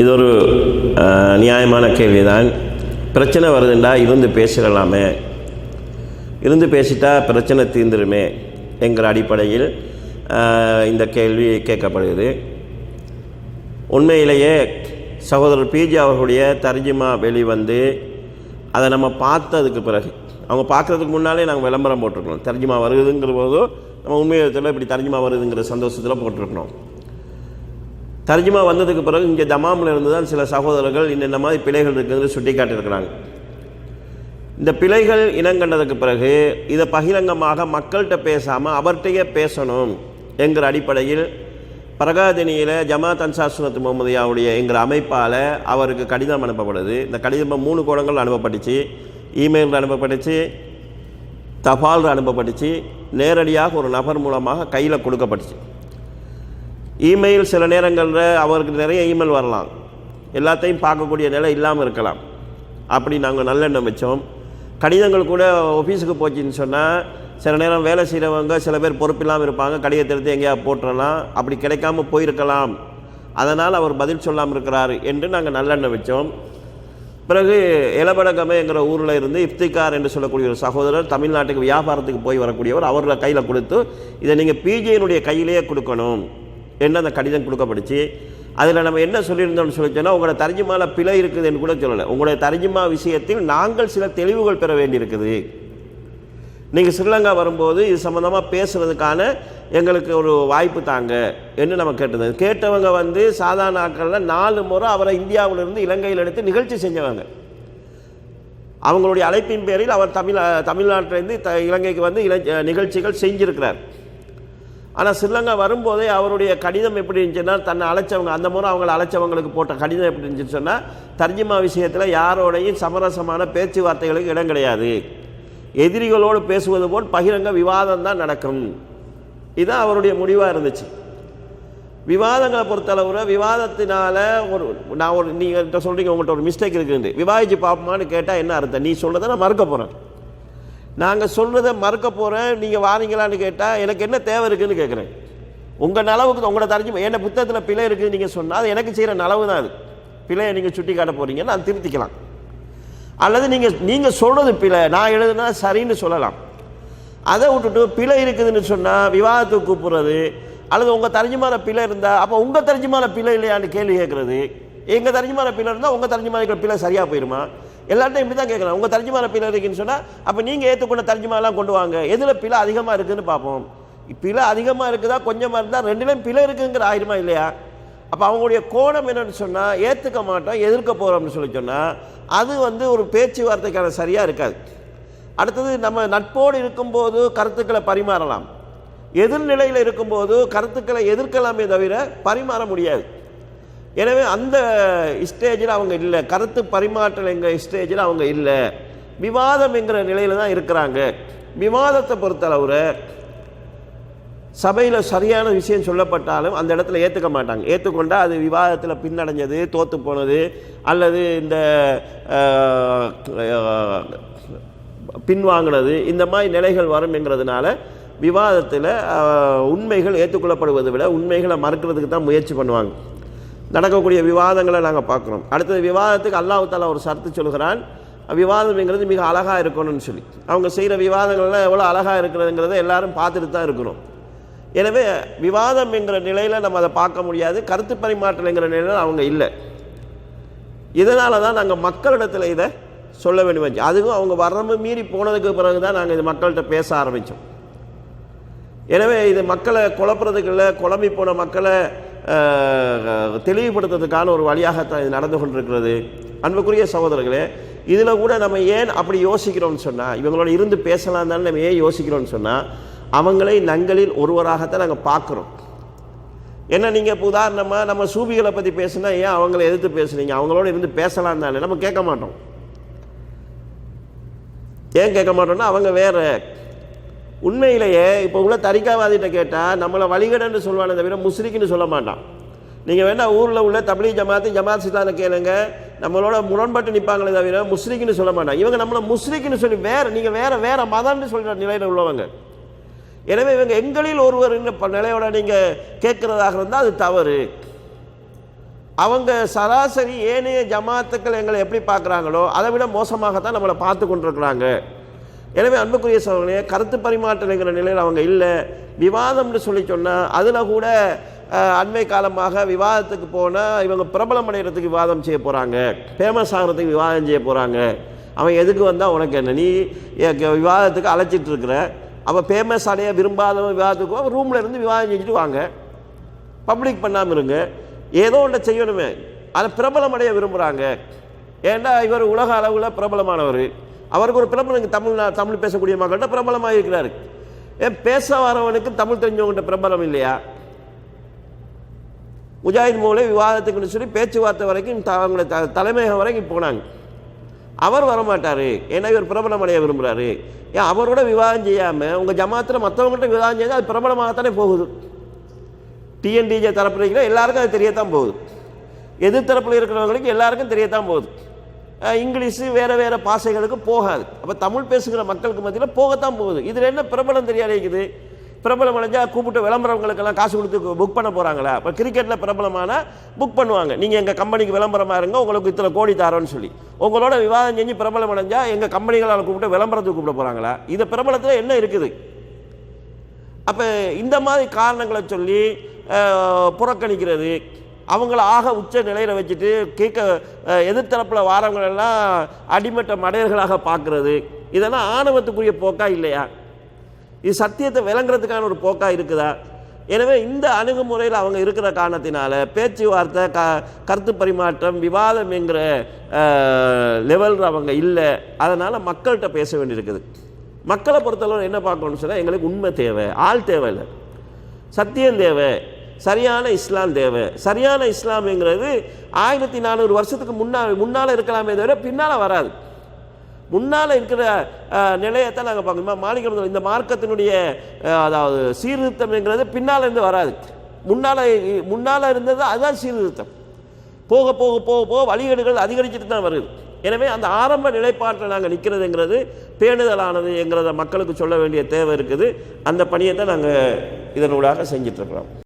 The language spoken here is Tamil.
இது ஒரு நியாயமான நியாயமான கேள்விதான் பிரச்சனை வருதுண்டா இருந்து பேசிடலாமே இருந்து பேசிட்டா பிரச்சனை தீர்ந்துருமே என்கிற அடிப்படையில் இந்த கேள்வி கேட்கப்படுகிறது உண்மையிலேயே சகோதரர் பிஜி அவர்களுடைய தர்ஜிமா வெளிவந்து அதை நம்ம பார்த்ததுக்கு பிறகு அவங்க பார்க்குறதுக்கு முன்னாலே நாங்கள் விளம்பரம் போட்டிருக்கணும் தர்ஜிமா வருதுங்கிற போதோ நம்ம உண்மையத்தில் இப்படி தர்ஜிமா வருதுங்கிற சந்தோஷத்தில் போட்டிருக்கணும் தர்ஜிமா வந்ததுக்கு பிறகு இங்கே தமாமில் இருந்து தான் சில சகோதரர்கள் இன்னென்ன மாதிரி பிழைகள் இருக்குதுன்னு சுட்டி காட்டியிருக்கிறாங்க இந்த பிழைகள் இனங்கண்டதுக்கு பிறகு இதை பகிரங்கமாக மக்கள்கிட்ட பேசாமல் அவர்கிட்டயே பேசணும் என்கிற அடிப்படையில் பிரகாதினியில் ஜமாத் அன்சார் முகமதியாவுடைய எங்கள் அமைப்பால் அவருக்கு கடிதம் அனுப்பப்படுது. இந்த கடிதம் மூணு கோணங்கள் அனுப்பப்பட்டுச்சு. இமெயிலில் அனுப்பப்பட்டுச்சு. தபால் அனுப்பப்பட்டுச்சு. நேரடியாக ஒரு நபர் மூலமாக கையில் கொடுக்கப்பட்டுச்சு. இமெயில் சில நேரங்களில் அவருக்கு நிறைய இமெயில் வரலாம். எல்லாத்தையும் பார்க்கக்கூடிய நிலை இல்லாமல் இருக்கலாம். அப்படி நாங்கள் நல்லெண்ணம் வச்சோம். கடிதங்கள் கூட ஆஃபீஸுக்கு போச்சுன்னு சொன்னால் சில நேரம் வேலை செய்கிறவங்க சில பேர் பொறுப்பில்லாமல் இருப்பாங்க. கடிதத்தை எடுத்து எங்கேயா போட்டுறலாம். அப்படி கிடைக்காம போயிருக்கலாம். அதனால் அவர் பதில் சொல்லாமல் இருக்கிறார் என்று நாங்கள் நல்லெண்ணம் வச்சோம். பிறகு இளபடகமே என்கிற ஊரில் இருந்து இப்திகார் என்று சொல்லக்கூடிய ஒரு சகோதரர் தமிழ்நாட்டுக்கு வியாபாரத்துக்கு போய் வரக்கூடியவர் அவரோட கையில் கொடுத்து இதை நீங்கள் பிஜேனுடைய கையிலேயே கொடுக்கணும். என்ன அந்த கடிதம் கொடுக்கப்பட்டுச்சு? அதில் நம்ம என்ன சொல்லியிருந்தோம்னு சொல்லி சொன்னால் உங்களோட தர்ஜிமால பிழை இருக்குதுன்னு கூட சொல்லலை. உங்களுடைய தர்ஜிமா விஷயத்தில் நாங்கள் சில தெளிவுகள் பெற வேண்டியிருக்குது. நீங்கள் ஸ்ரீலங்கா வரும்போது இது சம்மந்தமாக பேசுகிறதுக்கான எங்களுக்கு ஒரு வாய்ப்பு தாங்க என்று நம்ம கேட்டது கேட்டவங்க வந்து சாதாரண ஆட்களில் நாலு முறை அவரை இந்தியாவிலிருந்து இலங்கையில் எடுத்து நிகழ்ச்சி செஞ்சவங்க. அவங்களுடைய அழைப்பின் பேரில் அவர் தமிழ் தமிழ்நாட்டிலேருந்து த இலங்கைக்கு வந்து இல நிகழ்ச்சிகள் செஞ்சிருக்கிறார். ஆனால் ஸ்ரீலங்கா வரும்போதே அவருடைய கடிதம் எப்படி இருந்துச்சுன்னா தன்னை அழைச்சவங்க அந்த முறை அவங்களை அழைச்சவங்களுக்கு போட்ட கடிதம் எப்படி இருந்துச்சுன்னு சொன்னால் தர்ஜிமா விஷயத்தில் யாரோடையும் சமரசமான பேச்சுவார்த்தைகளுக்கு இடம் கிடையாது. எதிரிகளோடு பேசுவது போல் பகிரங்க விவாதம் தான் நடக்கும். இதுதான் அவருடைய முடிவாக இருந்துச்சு. விவாதங்களை பொறுத்தளவுல விவாதத்தினால ஒரு நான் ஒரு நீங்கள் சொல்கிறீங்க உங்கள்கிட்ட ஒரு மிஸ்டேக் இருக்குன்னு விவாதிச்சு பார்ப்போமான்னு கேட்டால் என்ன அர்த்தம்? நீ சொல்கிறத நான் மறுக்க போகிறேன் நாங்கள் சொல்கிறத மறுக்க போகிறேன் நீங்கள் வாரீங்களான்னு கேட்டால் எனக்கு என்ன தேவை இருக்குதுன்னு கேட்குறேன் உங்கள் நலவுக்கு உங்களோட தரஞ்சு என்ன புத்தகத்தில் பிழை இருக்குதுன்னு நீங்கள் சொன்னால் அது எனக்கு செய்கிற நலவு தான் அது. பிழையை நீங்கள் சுட்டி காட்ட போகிறீங்க நான் திருத்திக்கலாம். அல்லது நீங்கள் நீங்கள் சொல்கிறது பிழை நான் எழுதுனா சரின்னு சொல்லலாம். அதை விட்டுட்டு பிழை இருக்குதுன்னு சொன்னால் விவாதத்துக்கு கூப்பிட்றது அல்லது உங்கள் தர்ஜிமான பிழை இருந்தால் அப்போ உங்கள் தர்ஜிமான பிழை இல்லையான்னு கேள்வி கேட்குறது எங்கள் தர்ஜிமான பிழை இருந்தால் உங்கள் தர்ஜிமான பிழை சரியாக போயிருமா? எல்லார்ட்டையும் இப்படி தான் கேட்குறேன் உங்கள் தர்ஜிமான பிழை இருக்குன்னு சொன்னால் அப்போ நீங்கள் ஏற்றுக்கொண்ட தர்ஜுமாலாம் கொண்டு வாங்க. எதில் பிழை அதிகமாக இருக்குதுன்னு பார்ப்போம். பிழை அதிகமாக இருக்குதா கொஞ்சமாக இருந்தால் ரெண்டுலேயும் பிழை இருக்குங்கிற ஆயிருமா இல்லையா? அப்போ அவங்களுடைய கோணம் என்னன்னு சொன்னால் ஏற்றுக்க மாட்டோம் எதிர்க்க போகிறோம்னு சொல்லி சொன்னால் அது வந்து ஒரு பேச்சுவார்த்தைக்கான சரியாக இருக்காது. அடுத்தது நம்ம நட்போடு இருக்கும்போது கருத்துக்களை பரிமாறலாம். எதிர்நிலையில் இருக்கும்போது கருத்துக்களை எதிர்க்கலாமே தவிர பரிமாற முடியாது. எனவே அந்த ஸ்டேஜில் அவங்க இல்லை. கருத்து பரிமாற்றல் எங்கள் ஸ்டேஜில் அவங்க இல்லை. விவாதம் என்கிற நிலையில் தான் இருக்கிறாங்க. விவாதத்தை பொறுத்தளவில் சபையில் சரியான விஷயம் சொல்லப்பட்டாலும் அந்த இடத்துல ஏற்றுக்க மாட்டாங்க. ஏற்றுக்கொண்டால் அது விவாதத்தில் பின்னடைஞ்சது தோற்று போனது அல்லது இந்த பின்வாங்கினது இந்த மாதிரி நிலைகள் வரும் என்கிறதுனால விவாதத்தில் உண்மைகள் ஏற்றுக்கொள்ளப்படுவதை விட உண்மைகளை மறுக்கிறதுக்கு தான் முயற்சி பண்ணுவாங்க. நடக்கக்கூடிய விவாதங்களை நாங்கள் பார்க்குறோம். அடுத்தது விவாதத்துக்கு அல்லாஹ் தாலா ஒரு சர்த்து சொல்கிறான். விவாதம்ங்கிறது மிக அழகாக இருக்கணும்னு சொல்லி. அவங்க செய்கிற விவாதங்கள்லாம் எவ்வளோ அழகாக இருக்கிறதுங்கிறத எல்லாரும் பார்த்துட்டு தான் இருக்கிறோம். எனவே விவாதம் என்கிற நிலையில் நம்ம அதை பார்க்க முடியாது. கருத்து பரிமாற்றலைங்கிற நிலையில் அவங்க இல்லை. இதனால தான் நாங்கள் மக்களிடத்தில் இதை சொல்ல வேண்டி வந்துச்சு அதுவும் அவங்க வரம்பு மீறி போனதுக்கு பிறகு தான் நாங்கள் இது மக்கள்கிட்ட பேச ஆரம்பித்தோம் எனவே இது மக்களை குழப்புறதுக்கு இல்லை குழம்பி போன மக்களை தெளிவுபடுத்துறதுக்கான ஒரு வழியாகத்தான் இது நடந்து கொண்டிருக்கிறது. அன்புக்குரிய சகோதரர்களே இதில் கூட நம்ம ஏன் அப்படி யோசிக்கிறோம்னு சொன்னால் இவங்களோட இருந்து பேசலாம் தானே நம்ம ஏன் யோசிக்கிறோம்னு சொன்னால் அவங்களை நங்களில் ஒருவராகத்தான் நாங்கள் பார்க்குறோம். என்ன நீங்கள் இப்போ உதாரணமாக நம்ம சூபிகளை பற்றி பேசுனா ஏன் அவங்கள எதிர்த்து பேசுனீங்க அவங்களோட இருந்து பேசலாம் தானே நம்ம கேட்க மாட்டோம். ஏன் கேட்க மாட்டோம்னா அவங்க வேறு உண்மையிலேயே இப்போ உள்ள தரிக்காவாதிகிட்ட கேட்டால் நம்மளை வழிகடன்னு சொல்லுவானே தவிர முஸ்லிக்குன்னு சொல்ல மாட்டான். நீங்கள் வேணால் ஊரில் உள்ள தமிழ் ஜமாத்து ஜமாத் சித்தான கேளுங்க. நம்மளோட முரண்பட்டு நிற்பாங்களே தவிர முஸ்லிக்குன்னு சொல்ல மாட்டான். இவங்க நம்மளை முஸ்லிக்குன்னு சொல்லி வேறு நீங்கள் வேறு வேறு மதம்னு சொல்கிற நிலையில் உள்ளவங்க. எனவே இவங்க எங்களில் ஒருவர் நிலையோட நீங்கள் கேட்குறதாக இருந்தால் அது தவறு. அவங்க சராசரி ஏனைய ஜமாத்துக்கள் எங்களை எப்படி பார்க்குறாங்களோ அதை விட மோசமாகத்தான் நம்மளை பார்த்து கொண்டிருக்கிறாங்க. எனவே அன்புக்குரிய சோழர்களே கருத்து பரிமாற்றங்கிற நிலையில் அவங்க இல்லை. விவாதம்னு சொல்லி சொன்னால் அதில் கூட அண்மை காலமாக விவாதத்துக்கு போனால் இவங்க பிரபலம் அடைகிறதுக்கு விவாதம் செய்ய போகிறாங்க ஃபேமஸ் ஆகிறதுக்கு விவாதம் செய்ய போகிறாங்க அவன் எதுக்கு வந்தால் உனக்கு என்ன? நீ விவாதத்துக்கு அழைச்சிட்டு இருக்கிற. அவன் ஃபேமஸ் அடைய விரும்பாதவன் விவாதத்துக்கு அவன் ரூமில் இருந்து விவாதம் செஞ்சுட்டு வாங்க. பப்ளிக் பண்ணாமல் இருங்க. ஏதோ ஒன்றை செய்யணுமே. அதை பிரபலம் அடைய விரும்புகிறாங்க ஏன்டா இவர் உலக அளவில் பிரபலமானவர்? அவருக்கு ஒரு பிரபலம் தமிழ் தமிழ் பேசக்கூடிய மக்கள்கிட்ட பிரபலமாக இருக்கிறாரு. ஏன் பேச வரவனுக்கு தமிழ் தெரிஞ்சவங்கள்ட்ட பிரபலம் இல்லையா? முஜாஹித் மூலை விவாதத்துக்குன்னு சொல்லி பேச்சுவார்த்தை வரைக்கும் த- அவங்கள த தலைமையகம் வரைக்கும் போனாங்க. அவர் வரமாட்டார். ஏன்னா இவர் பிரபலம் அடைய விரும்புகிறாரு ஏன் அவரோட விவாதம் செய்யாமல் உங்கள் ஜமாத்தில் மற்றவங்கள்ட்ட விவாதம் செய்தால் அது பிரபலமாகத்தானே போகுது? டிஎன்டிஜே தரப்பில் இருக்கிற எல்லாருக்கும் அது தெரியத்தான் போகுது. எதிர் தரப்பில் இருக்கிறவங்களுக்கு எல்லாருக்கும் தெரியத்தான் போகுது. இங்கிலீஷு வேறு வேறு பாஷைகளுக்கு போகாது. அப்போ தமிழ் பேசுகிற மக்களுக்கு மத்தியில் போகத்தான் போகுது. இதில் என்ன பிரபலம் தெரியாது இருக்குது பிரபலம் அடைஞ்சா கூப்பிட்டு விளம்பரங்களுக்கெல்லாம் காசு கொடுத்து புக் பண்ண போகிறாங்களா இப்போ கிரிக்கெட்டில் பிரபலமான புக் பண்ணுவாங்க. நீங்கள் எங்கள் கம்பெனிக்கு விளம்பரமாக இருங்க உங்களுக்கு இத்தனை கோடி தரோன்னு சொல்லி. உங்களோட விவாதம் செஞ்சு பிரபலம் அடைஞ்சால் எங்கள் கம்பெனிகளால் கூப்பிட்டு விளம்பரத்துக்கு கூப்பிட போகிறாங்களா இந்த பிரபலத்தில் என்ன இருக்குது? அப்போ இந்த மாதிரி காரணங்களை சொல்லி புறக்கணிக்கிறது அவங்கள ஆக உச்ச நிலையில் வச்சுட்டு கேட்க எதிர்த்தரப்பில் வாரவங்களெல்லாம் அடிமட்ட மடையர்களாக பார்க்குறது. இதெல்லாம் ஆணவத்துக்குரிய போக்கா இல்லையா? இது சத்தியத்தை விளங்குறதுக்கான ஒரு போக்கா இருக்குதா? எனவே இந்த அணுகுமுறையில் அவங்க இருக்கிற காரணத்தினால பேச்சுவார்த்தை க கருத்து பரிமாற்றம் விவாதம் என்கிற லெவலில் அவங்க இல்லை. அதனால் மக்கள்கிட்ட பேச வேண்டியிருக்குது. மக்களை பொறுத்தளவு என்ன பார்க்கணும்னு சொன்னால் எங்களுக்கு உண்மை தேவை ஆள் தேவை இல்லை சத்தியம் தேவை. சரியான இஸ்லாம் தேவை. சரியான இஸ்லாம்ங்கிறது ஆயிரத்தி நானூறு வருஷத்துக்கு முன்னால் முன்னால் இருக்கலாமே தவிர பின்னால் வராது. முன்னால் இருக்கிற நிலையத்தை நாங்கள் பார்க்கணும். மாளிகை இந்த மார்க்கத்தினுடைய அதாவது சீர்திருத்தம்ங்கிறது பின்னால் இருந்து வராது. முன்னால் முன்னால் இருந்தது அதுதான் சீர்திருத்தம். போக போக போக போக வழிகேடுகள் அதிகரிச்சுட்டு தான் வருது. எனவே அந்த ஆரம்ப நிலைப்பாட்டில் நாங்கள் நிற்கிறதுங்கிறது பேணுதலானது என்கிறத மக்களுக்கு சொல்ல வேண்டிய தேவை இருக்குது. அந்த பணியை தான் நாங்கள் இதனூடாக செஞ்சிட்ருக்கிறோம்